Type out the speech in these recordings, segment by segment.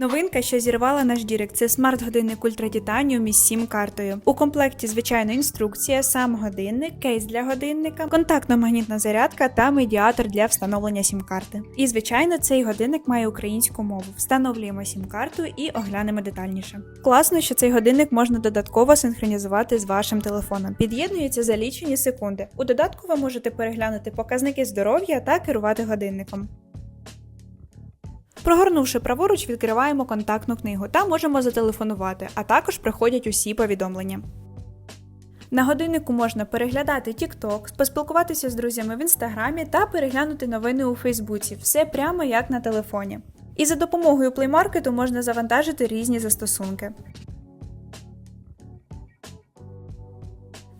Новинка, що зірвала наш Дірект, це смарт-годинник Ultra Titanium із сім-картою. У комплекті, звичайно, інструкція, сам годинник, кейс для годинника, контактно-магнітна зарядка та медіатор для встановлення сім-карти. І, звичайно, цей годинник має українську мову. Встановлюємо сім-карту і оглянемо детальніше. Класно, що цей годинник можна додатково синхронізувати з вашим телефоном. Під'єднується за лічені секунди. У додатку ви можете переглянути показники здоров'я та керувати годинником. Прогорнувши праворуч, відкриваємо контактну книгу та можемо зателефонувати, а також приходять усі повідомлення. На годиннику можна переглядати TikTok, поспілкуватися з друзями в інстаграмі та переглянути новини у Фейсбуці, все прямо як на телефоні. І за допомогою плеймаркету можна завантажити різні застосунки.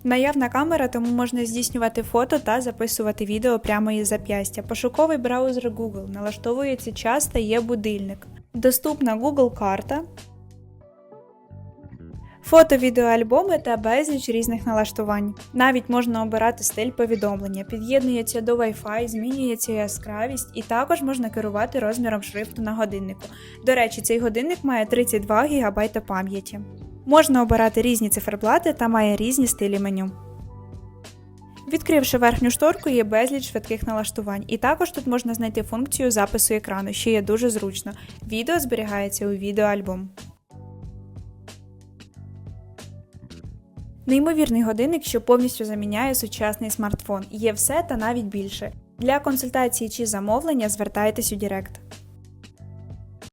Наявна камера, тому можна здійснювати фото та записувати відео прямо із зап'ястя. Пошуковий браузер Google налаштовується час та є будильник. Доступна Google карта. Фото, відеоальбоми та безліч різних налаштувань. Навіть можна обирати стиль повідомлення, під'єднується до Wi-Fi, змінюється яскравість, і також можна керувати розміром шрифту на годиннику. До речі, цей годинник має 32 ГБ пам'яті. Можна обирати різні циферблати та має різні стилі меню. Відкривши верхню шторку, є безліч швидких налаштувань, і також тут можна знайти функцію запису екрану, що є дуже зручно. Відео зберігається у відеоальбом. Неймовірний годинник, що повністю заміняє сучасний смартфон. Є все та навіть більше. Для консультації чи замовлення звертайтесь у Директ.